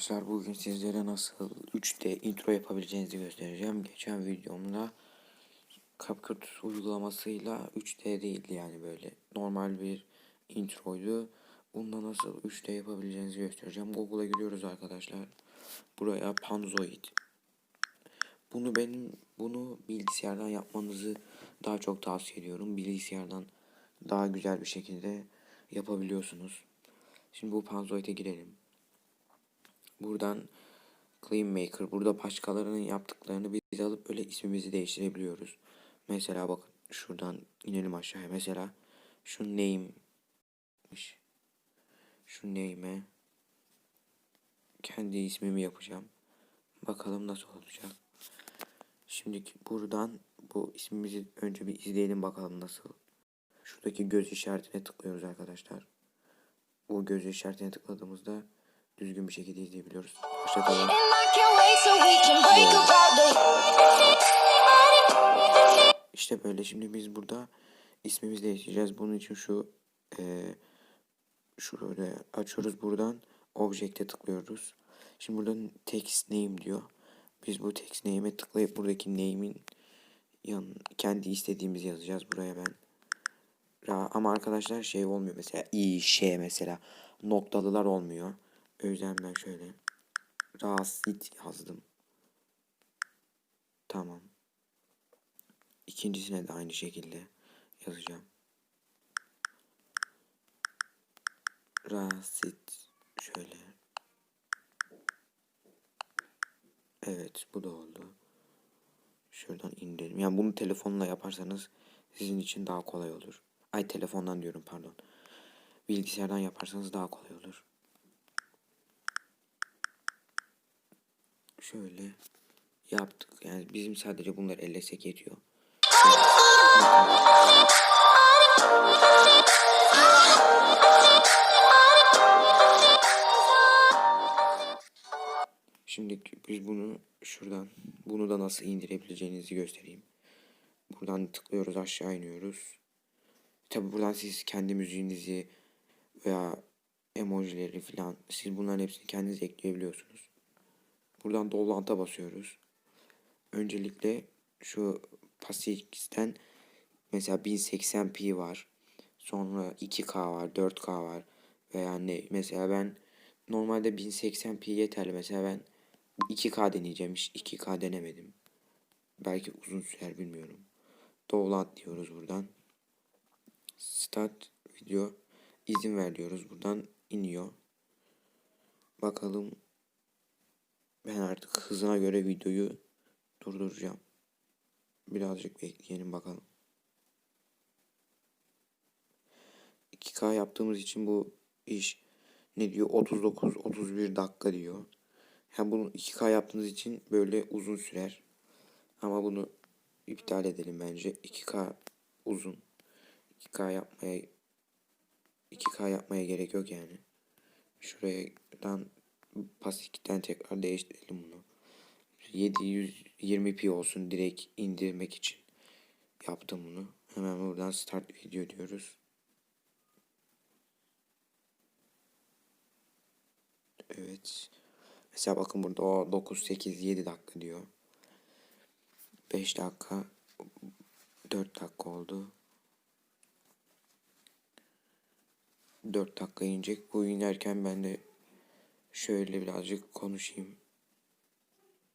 arkadaşlar. Bugün sizlere nasıl 3D intro yapabileceğinizi göstereceğim. Geçen videomda CapCut uygulamasıyla 3D değildi yani böyle normal bir introydu. Bunda nasıl 3D yapabileceğinizi göstereceğim. Google'a giriyoruz arkadaşlar. Buraya Panzoid. Bunu benim bunu bilgisayardan yapmanızı daha çok tavsiye ediyorum. Bilgisayardan daha güzel bir şekilde yapabiliyorsunuz. Şimdi bu Panzoid'e girelim. Buradan Claim Maker. Burada başkalarının yaptıklarını biz alıp böyle ismimizi değiştirebiliyoruz. Mesela bakın şuradan inelim aşağıya. Mesela şu name'miş. Şu name'e kendi ismimi yapacağım. Bakalım nasıl olacak. Şimdi buradan bu ismimizi önce bir izleyelim bakalım nasıl. Şuradaki göz işaretine tıklıyoruz arkadaşlar. Bu göz işaretine tıkladığımızda düzgün bir şekilde izleyebiliyoruz. The İşte böyle şimdi biz burada ismimizi değiştireceğiz. Bunun için şu eee şöyle açıyoruz buradan object'e tıklıyoruz. Şimdi buradan text name diyor. Biz bu text name'e tıklayıp buradaki name'in yan kendi istediğimizi yazacağız buraya ben. Ama arkadaşlar şey olmuyor mesela i ş mesela noktalılar olmuyor. O yüzden ben şöyle rasit yazdım. Tamam. İkincisine de aynı şekilde yazacağım. Rasit şöyle. Evet bu da oldu. Şuradan indirelim. Yani bunu telefonla yaparsanız sizin için daha kolay olur. Ay telefondan diyorum pardon. Bilgisayardan yaparsanız daha kolay olur. Şöyle yaptık. Yani bizim sadece bunları ellesek yetiyor. Şimdi biz bunu şuradan bunu da nasıl indirebileceğinizi göstereyim. Buradan tıklıyoruz aşağı iniyoruz. Tabi buradan siz kendi müziğinizi veya emojileri falan siz bunların hepsini kendiniz ekleyebiliyorsunuz. Buradan dolanta basıyoruz. Öncelikle şu Pasix'ten mesela 1080p var. Sonra 2K var, 4K var. Veya ne mesela ben normalde 1080p yeterli. Mesela ben 2K deneyeceğim. Hiç 2K denemedim. Belki uzun sürer bilmiyorum. Download diyoruz buradan. Start video izin ver diyoruz. Buradan iniyor. Bakalım ben artık hızına göre videoyu durduracağım. Birazcık bekleyelim bakalım. 2K yaptığımız için bu iş ne diyor 39 31 dakika diyor. Yani bunu 2K yaptığınız için böyle uzun sürer. Ama bunu iptal edelim bence. 2K uzun. 2K yapmaya 2K yapmaya gerek yok yani. Şuradan pasikten tekrar değiştirelim bunu. 720p olsun direkt indirmek için yaptım bunu. Hemen buradan start video diyoruz. Evet. Mesela bakın burada o 9, 8, 7 dakika diyor. 5 dakika 4 dakika oldu. 4 dakika inecek. Bu inerken ben de şöyle birazcık konuşayım.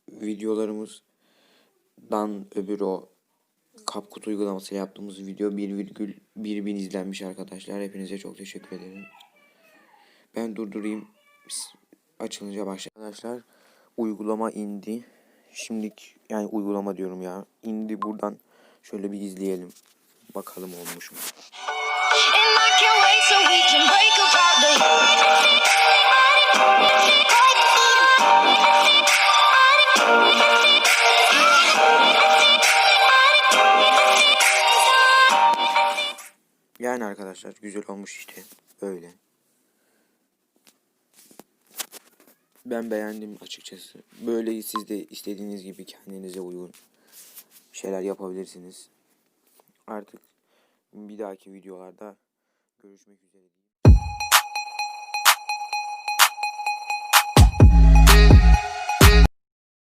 Videolarımızdan öbür o CapCut uygulaması yaptığımız video 1,1 bin izlenmiş arkadaşlar. Hepinize çok teşekkür ederim. Ben durdurayım. Açılınca başla. Arkadaşlar uygulama indi. Şimdilik yani uygulama diyorum ya. İndi buradan şöyle bir izleyelim. Bakalım olmuş mu? Yani arkadaşlar güzel olmuş işte. Böyle. Ben beğendim açıkçası. Böyle siz de istediğiniz gibi kendinize uygun şeyler yapabilirsiniz. Artık bir dahaki videolarda görüşmek üzere.